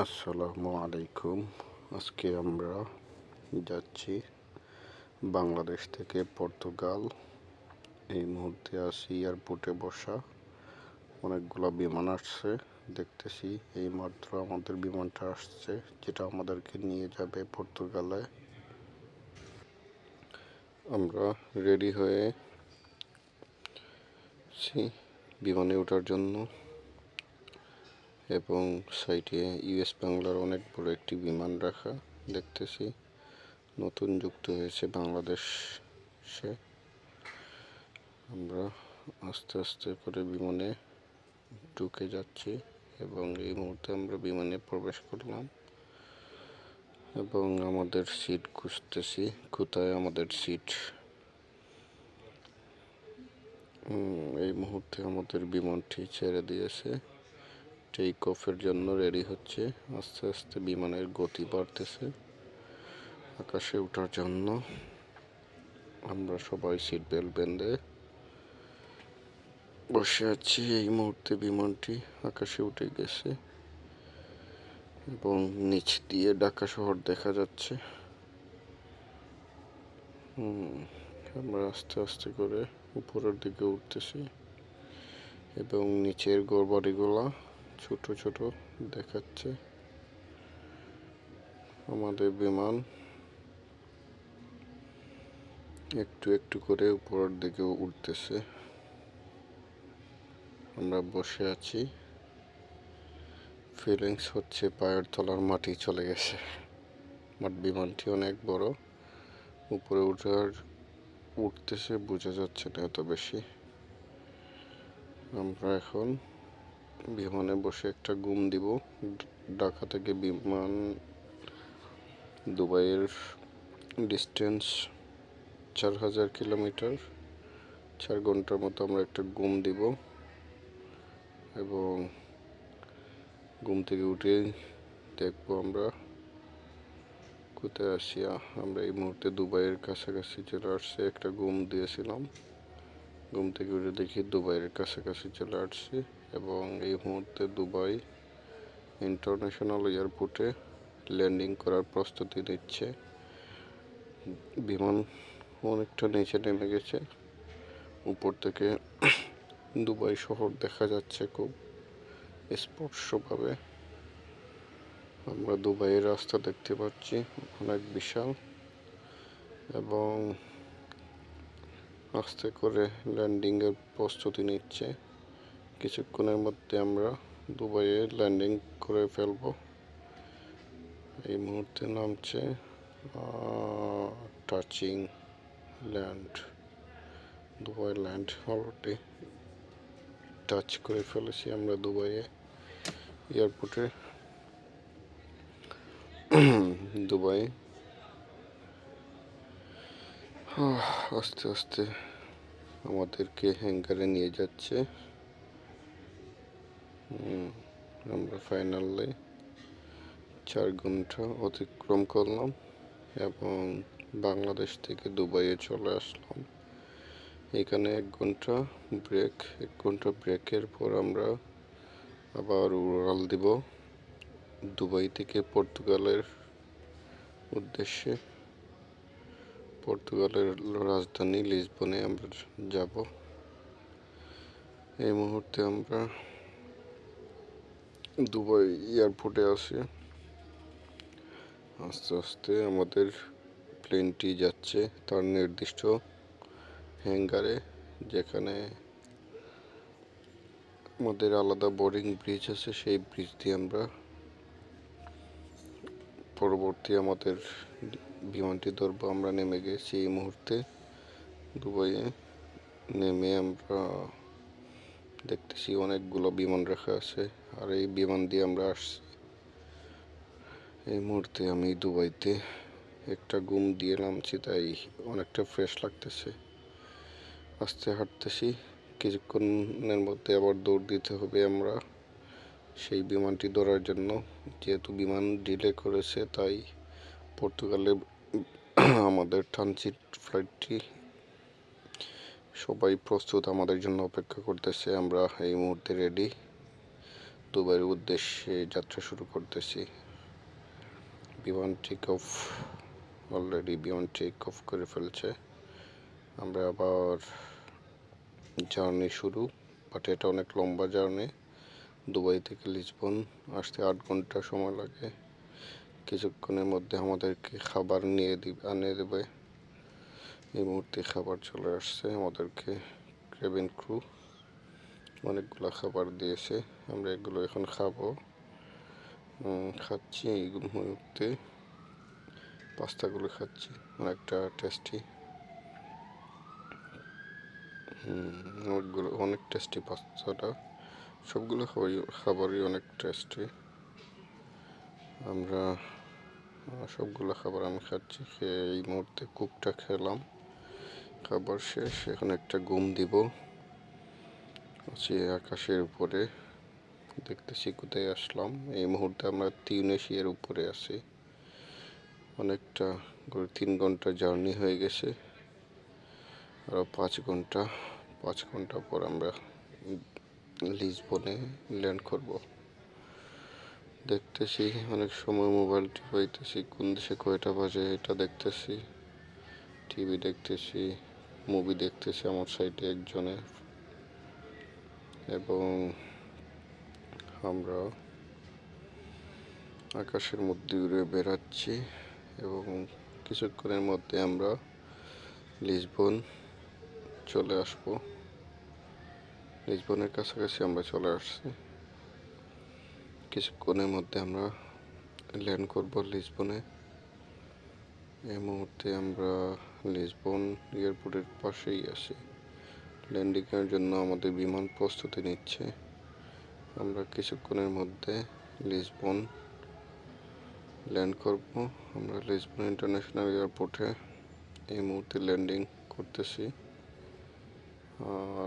আসসালামু আলাইকুম। আজকে আমরা যাচ্ছি বাংলাদেশ থেকে পর্তুগাল। এই মুহূর্তে আছি এয়ারপোর্টে বসা। অনেকগুলো বিমান আসছে, দেখতেছি এই মাত্র আমাদের বিমানটা আসছে, যেটা আমাদেরকে নিয়ে যাবে পর্তুগালে। আমরা রেডি হয়ে বিমানে ওঠার জন্য। এবং সাইডে ইউএস বাংলার অনেক বড় একটি বিমান রাখা দেখতেছি। নতুন যুক্ত হয়েছে বাংলাদেশে। আমরা আস্তে আস্তে করে বিমানে ঢুকে যাচ্ছি এবং এই মুহূর্তে আমরা বিমানে প্রবেশ করলাম এবং আমাদের সিট খুঁজতেছি, কোথায় আমাদের সিট? এই মুহূর্তে আমাদের বিমানটি ছেড়ে দিয়েছে। টেক অফের জন্য রেডি হচ্ছে। আস্তে আস্তে বিমানের গতি বাড়তেছে। আকাশে ওঠার জন্য আমরা সবাই সিট বেল্ট বেঁধে বসে আছি এই মুহূর্তে বিমানটি আকাশে উঠে গেছে এবং নিচ দিয়ে ঢাকা শহর দেখা যাচ্ছে। আমরা আস্তে আস্তে করে উপরের দিকে উঠতেছি এবং নিচের গড়বাড়িগুলা ছোট ছোট দেখাচ্ছে আমাদের বিমান। একটু একটু করে উপরের দিকে উঠতেছে। আমরা বসে আছি। ফিলিংস হচ্ছে পায়ের তলার মাটি চলে গেছে। আমার বিমানটি অনেক বড়। উপরে উঠার, উঠতেছে বোঝা যাচ্ছে না এত বেশি। আমরা এখন বিমানে বসে একটা ঘুম দিব। ঢাকা থেকে বিমান দুবাইয়ের ডিস্টেন্স চার হাজার কিলোমিটার। চার ঘণ্টার মতো আমরা একটা ঘুম দিব এবং ঘুম থেকে উঠে দেখব আমরা কোথায় আসি আমরা এই মুহূর্তে দুবাইয়ের কাছাকাছি চলে আসছে। একটা ঘুম দিয়েছিলাম। ঘুম থেকে উঠে দেখি দুবাইয়ের কাছাকাছি চলে আসছি। এবং এই মুহূর্তে দুবাই ইন্টারন্যাশনাল এয়ারপোর্টে ল্যান্ডিং করার প্রস্তুতি নিচ্ছে। বিমান অনেকটা নিচে নেমে গেছে। উপর থেকে দুবাই শহর দেখা যাচ্ছে খুব স্পর্শভাবে। আমরা দুবাইয়ের রাস্তা দেখতে পাচ্ছি, অনেক বিশাল। এবং আস্তে করে ল্যান্ডিংয়ের প্রস্তুতি নিচ্ছে। কিছুক্ষণের মধ্যে আমরা দুবাইয়ে ল্যান্ডিং করে ফেলব। এই মুহূর্তে নামছে touching land, Dubai land already touch করে ফেলেছি আমরা দুবাইয়ে এয়ারপোর্টে। দুবাই আস্তে আস্তে আমাদেরকে হ্যাঙ্গারে নিয়ে যাচ্ছে। আমরা ফাইনালে চার ঘণ্টা অতিক্রম করলাম এবং বাংলাদেশ থেকে দুবাইয়ে চলে আসলাম। এখানে এক ঘণ্টা ব্রেক এক ঘণ্টা ব্রেকের পর আমরা আবার উড়াল দিব দুবাই থেকে পর্তুগালের উদ্দেশ্যে। পর্তুগালের রাজধানী লিসবনে আমরা যাব। এই মুহূর্তে আমরা দুবাই এয়ারপোর্টে আছি আস্তে আস্তে আমাদের প্লেনটি যাচ্ছে তার নির্দিষ্ট হ্যাঙ্গারে, যেখানে আমাদের আলাদা বোর্ডিং ব্রিজ আছে, সেই ব্রিজ দিয়ে আমরা পরবর্তী আমাদের বিমানটি ধরবো। আমরা নেমে গেছি এই মুহূর্তে। দুবাইয়ে নেমে আমরা দেখতেছি অনেকগুলো বিমান রাখা আছে। আর এই বিমান দিয়ে আমরা আসছি। এই মুহূর্তে আমি দুবাইতে একটা ঘুম দিয়ে নামছি, তাই অনেকটা ফ্রেশ লাগতেছে। আস্তে হাঁটতেছি। কিছুক্ষণের মধ্যে আবার দৌড় দিতে হবে আমরা সেই বিমানটি ধরার জন্য। যেহেতু বিমান ডিলে করেছে, তাই পর্তুগালে আমাদের ট্রানজিট ফ্লাইটটি সবাই প্রস্তুত আমাদের জন্য অপেক্ষা করতেছে, আমরা এই মুহূর্তে রেডি দুবাইয়ের উদ্দেশ্যে যাত্রা শুরু করতেছি। বিমান টেক অফ অলরেডি বিমান টেক অফ করে ফেলছে। আমরা আবার জার্নি শুরু বাট এটা অনেক লম্বা জার্নি দুবাই থেকে লিসবন আসতে আট ঘণ্টা সময় লাগে। কিছুক্ষণের মধ্যে আমাদেরকে খাবার নিয়ে দিবে, আনিয়ে দেবে। এই মুহূর্তে খাবার চলে আসছে, আমাদেরকে কেবিন ক্রু অনেকগুলো খাবার দিয়েছে, আমরা এগুলো এখন খাব। খাচ্ছি এই মুহূর্তে। পাস্তাগুলো খাচ্ছি, অনেকটা টেস্টি অনেকগুলো, অনেক টেস্টি পাস্তাটা। সবগুলো খাবারই খাবারই অনেক টেস্টি আমরা, সবগুলো খাবার আমি খাচ্ছি, খেয়ে এই মুহূর্তে কুকটা খেলাম। খাবার শেষ। এখন একটা ঘুম দিব। আছি আকাশের উপরে। দেখতেছি কোথায় আসলাম। এই মুহূর্তে আমরা তিউনেশিয়ার উপরে আছি। অনেকটা তিন ঘণ্টা জার্নি হয়ে গেছে। আরও পাঁচ ঘণ্টা। পাঁচ ঘণ্টা পর আমরা লিসবনে ল্যান্ড করব। দেখতেছি অনেক সময় মোবাইল টিপাইতেছি। কোন দেশে কয়টা বাজে এটা দেখতেছি। টিভি দেখতেছি। মুভি দেখতেছি আমার সাইডে একজনের। এবং আমরা আকাশের মধ্যে উড়ে বেড়াচ্ছি এবং কিছুক্ষণের মধ্যে আমরা লিসবন চলে আসব। লিসবনের কাছাকাছি আমরা চলে আসছি। কিছুক্ষণের মধ্যে আমরা ল্যান্ড করব লিসবনে। এই মুহূর্তে আমরা লিসবন এয়ারপোর্টের পাশেই আছি। ল্যান্ডিংয়ের জন্য আমাদের বিমান প্রস্তুতি নিচ্ছে। আমরা কিছুক্ষণের মধ্যে লিসবন ল্যান্ড করব। আমরা লিসবন ইন্টারন্যাশনাল এয়ারপোর্টে এই মুহূর্তে ল্যান্ডিং করতেছি।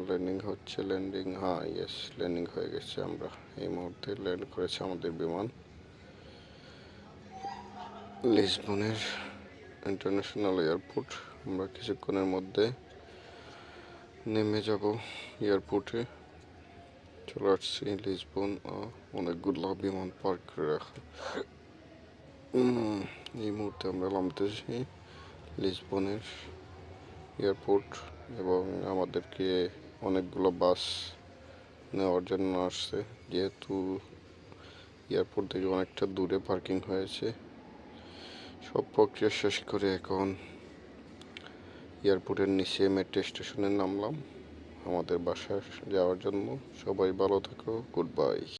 ল্যান্ডিং হচ্ছে ল্যান্ডিং হ্যাঁ ইয়েস ল্যান্ডিং হয়ে গেছে। আমরা এই মুহূর্তে ল্যান্ড করেছে আমাদের বিমান। লিসবনের ইন্টারন্যাশনাল এয়ারপোর্ট আমরা কিছুক্ষণের মধ্যে নেমে যাব এয়ারপোর্টে চলে আসছি লিসবন অনেকগুলো বিমান পার্ক করে রাখা। এই মুহূর্তে আমরা নামতেছি লিসবনের এয়ারপোর্ট এবং আমাদেরকে অনেকগুলো বাস নেওয়ার জন্য আসছে। যেহেতু এয়ারপোর্ট থেকে অনেকটা দূরে পার্কিং হয়েছে। সব প্রক্রিয়া শেষ করে এখন এয়ারপোর্টের নিচে মেট্রো স্টেশনে নামলাম। আমাদের বাসায় যাওয়ার জন্য সবাই ভালো থাকো, গুড বাই।